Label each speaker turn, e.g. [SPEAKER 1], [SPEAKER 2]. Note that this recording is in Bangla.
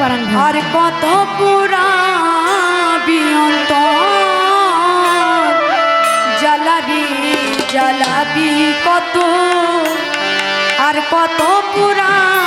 [SPEAKER 1] আর কত পুরা অন্তর। জ্বালাবি জ্বালাবি কত। আর কত পুরা